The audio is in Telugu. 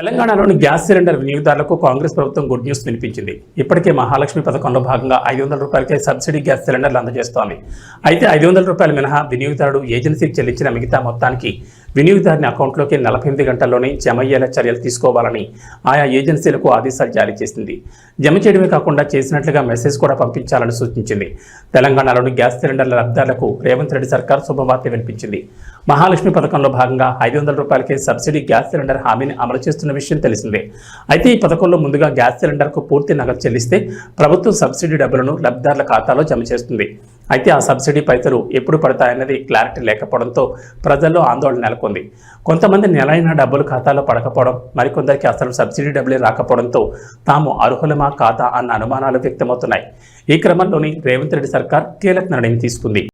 తెలంగాణలోని గ్యాస్ సిలిండర్ వినియోగదారులకు కాంగ్రెస్ ప్రభుత్వం గుడ్ న్యూస్ వినిపించింది. ఇప్పటికే మహాలక్ష్మి పథకంలో భాగంగా ఐదు వందల రూపాయలకే సబ్సిడీ గ్యాస్ సిలిండర్లు అందజేస్తోంది. అయితే ఐదు వందల రూపాయల మినహా వినియోగదారుడు ఏజెన్సీకి చెల్లించిన మిగతా మొత్తానికి వినియోగదారుని అకౌంట్లోకి నలభై ఎనిమిది గంటల్లోనే జమ అయ్యేలా చర్యలు తీసుకోవాలని ఆయా ఏజెన్సీలకు ఆదేశాలు జారీ చేసింది. జమ చేయడమే కాకుండా చేసినట్లుగా మెసేజ్ కూడా పంపించాలని సూచించింది. తెలంగాణలోని గ్యాస్ సిలిండర్ల లబ్ధాలకు రేవంత్ రెడ్డి సర్కార్ శుభవార్త వినిపించింది. మహాలక్ష్మి పథకంలో భాగంగా ఐదు వందల రూపాయలకే సబ్సిడీ గ్యాస్ సిలిండర్ హామీని అమలు చేస్తున్న విషయం తెలిసిందే. అయితే ఈ పథకంలో ముందుగా గ్యాస్ సిలిండర్కు పూర్తి నగదు చెల్లిస్తే ప్రభుత్వం సబ్సిడీ డబ్బులను లబ్ధిదారుల ఖాతాలో జమ చేస్తుంది. అయితే ఆ సబ్సిడీ పైసలు ఎప్పుడు పడతాయన్నది క్లారిటీ లేకపోవడంతో ప్రజల్లో ఆందోళన నెలకొంది. కొంతమంది నెలైన డబ్బులు ఖాతాలో పడకపోవడం మరికొందరికి అసలు సబ్సిడీ డబ్బులే రాకపోవడంతో తాము అర్హులమా కాదా అన్న అనుమానాలు వ్యక్తమవుతున్నాయి. ఈ క్రమంలోని రేవంత్ రెడ్డి సర్కార్ కీలక నిర్ణయం తీసుకుంది.